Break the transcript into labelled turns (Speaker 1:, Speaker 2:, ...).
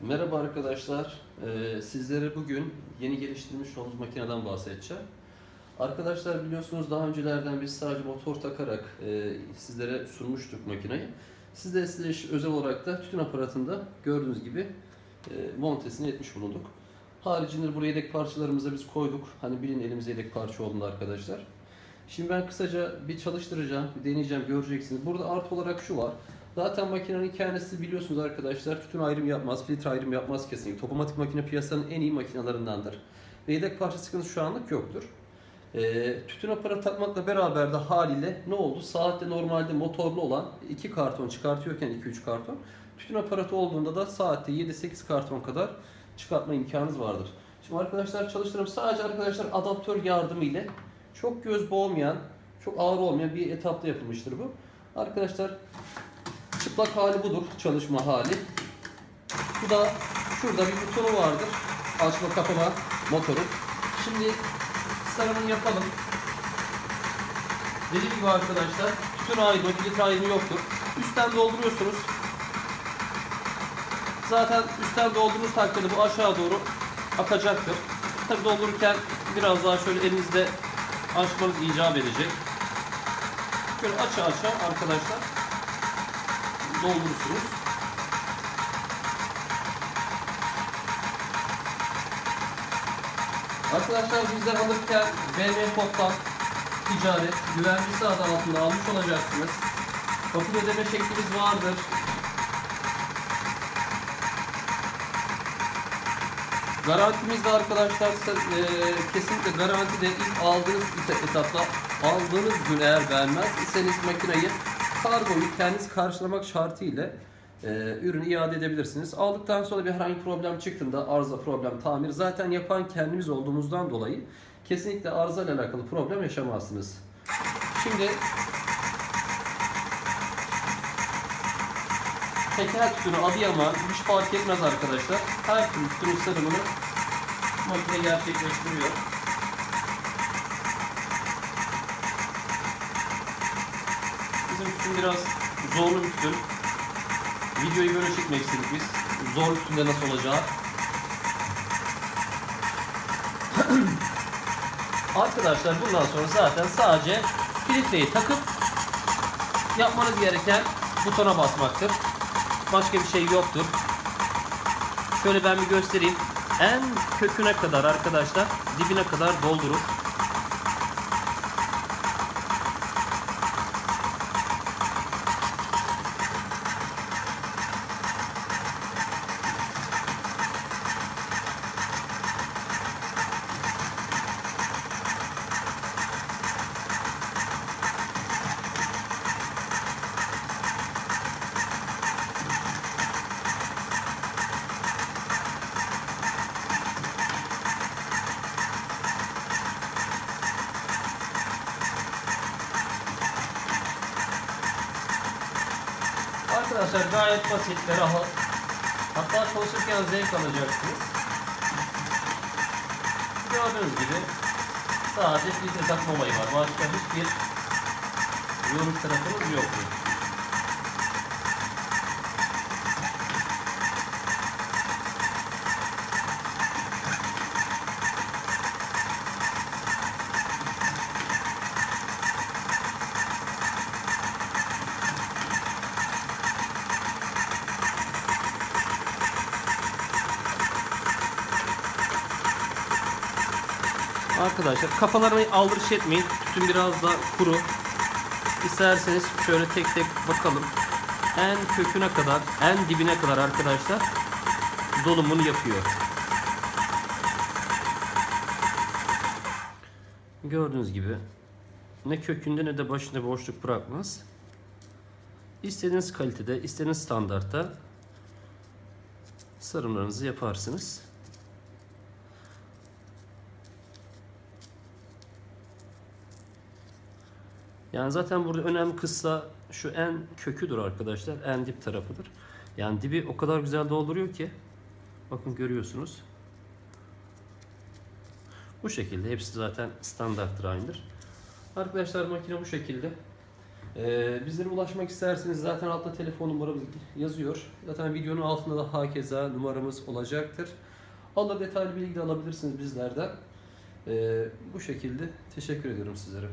Speaker 1: Merhaba arkadaşlar. Ee, sizlere bugün yeni geliştirmiş olduğumuz makineden bahsedeceğim. Arkadaşlar biliyorsunuz daha öncelerden biz sadece motor takarak e, sizlere sunmuştuk makineyi. Siz de size özel olarak da tütün aparatında gördüğünüz gibi e, montesini etmiş bulunduk. Haricinde buraya yedek parçalarımızı biz koyduk. Hani bilin elimize yedek parça olduğunda arkadaşlar. Şimdi ben kısaca bir çalıştıracağım, bir deneyeceğim, göreceksiniz. Burada artı olarak şu var. Zaten makinenin kendisi biliyorsunuz arkadaşlar tütün ayrım yapmaz, filtre ayrım yapmaz kesinlikle. Otomatik makine piyasanın en iyi makinalarındandır. Ve yedek parça sıkıntısı şu anlık yoktur. Ee, tütün aparatı takmakla beraber de haliyle ne oldu? Saatte normalde motorlu olan 2 karton çıkartıyorken 2-3 karton. Tütün aparatı olduğunda da saatte 7-8 karton kadar çıkartma imkanınız vardır. Şimdi arkadaşlar çalıştırım sadece arkadaşlar adaptör yardımı ile çok göz boğmayan, çok ağır olmayan bir etapta yapılmıştır bu. Arkadaşlar çıplak hali budur, çalışma hali. Bu da şurada bir butonu vardır. Açma kapama motoru. Şimdi sarımını yapalım. Dediğim gibi arkadaşlar tütün ayrımı, filtre ayrımı yoktur. Üstten dolduruyorsunuz. Zaten üstten doldurduğunuz takdirde bu aşağı doğru akacaktır. Tabi doldururken biraz daha şöyle elinizde açmanız icap edecek. Şöyle aça aça arkadaşlar doldurursunuz. Arkadaşlar bizden alırken BM Pop'tan ticaret, güvencesi adı altında almış olacaksınız. Fakir ödeme şeklimiz vardır. Garantimiz de arkadaşlar e, kesinlikle garantide ilk aldığınız et- etapta aldığınız gün eğer vermez iseniz makineyi kargoyu kendiniz karşılamak şartıyla e, ürünü iade edebilirsiniz. Aldıktan sonra bir herhangi problem çıktığında arıza problem tamir zaten yapan kendimiz olduğumuzdan dolayı kesinlikle arıza ile alakalı problem yaşamazsınız. Şimdi teker tütünü Adıyaman hiç fark etmez arkadaşlar. Her türlü tütünün sarımını makine gerçekleştiriyor. Bizim tütün biraz zorlu bir tütün. Videoyu böyle çekmek istedik biz. Zor tütünde nasıl olacağı. Arkadaşlar bundan sonra zaten sadece filtreyi takıp yapmanız gereken butona basmaktır. Başka bir şey yoktur. Şöyle ben bir göstereyim. En köküne kadar arkadaşlar dibine kadar doldurur. Arkadaşlar gayet basit ve rahat. Hatta çalışırken zevk alacaksınız. Gördüğünüz gibi sadece filtre takma olayı var. Başka hiçbir yoruş tarafımız yoktur. Arkadaşlar kafalarını aldırış etmeyin. Tütün biraz da kuru. İsterseniz şöyle tek tek bakalım. En köküne kadar, en dibine kadar arkadaşlar dolumunu yapıyor. Gördüğünüz gibi ne kökünde ne de başında boşluk bırakmaz. İstediğiniz kalitede, istediğiniz standartta sarımlarınızı yaparsınız. Yani zaten burada önemli kıssa şu en köküdür arkadaşlar. En dip tarafıdır. Yani dibi o kadar güzel dolduruyor ki. Bakın görüyorsunuz. Bu şekilde. Hepsi zaten standarttır aynıdır. Arkadaşlar makine bu şekilde. Ee, bizlere ulaşmak isterseniz zaten altta telefon numaramız yazıyor. Zaten videonun altında da hakeza numaramız olacaktır. Allah detaylı bilgi de alabilirsiniz bizlerden. Ee, bu şekilde teşekkür ediyorum sizlere.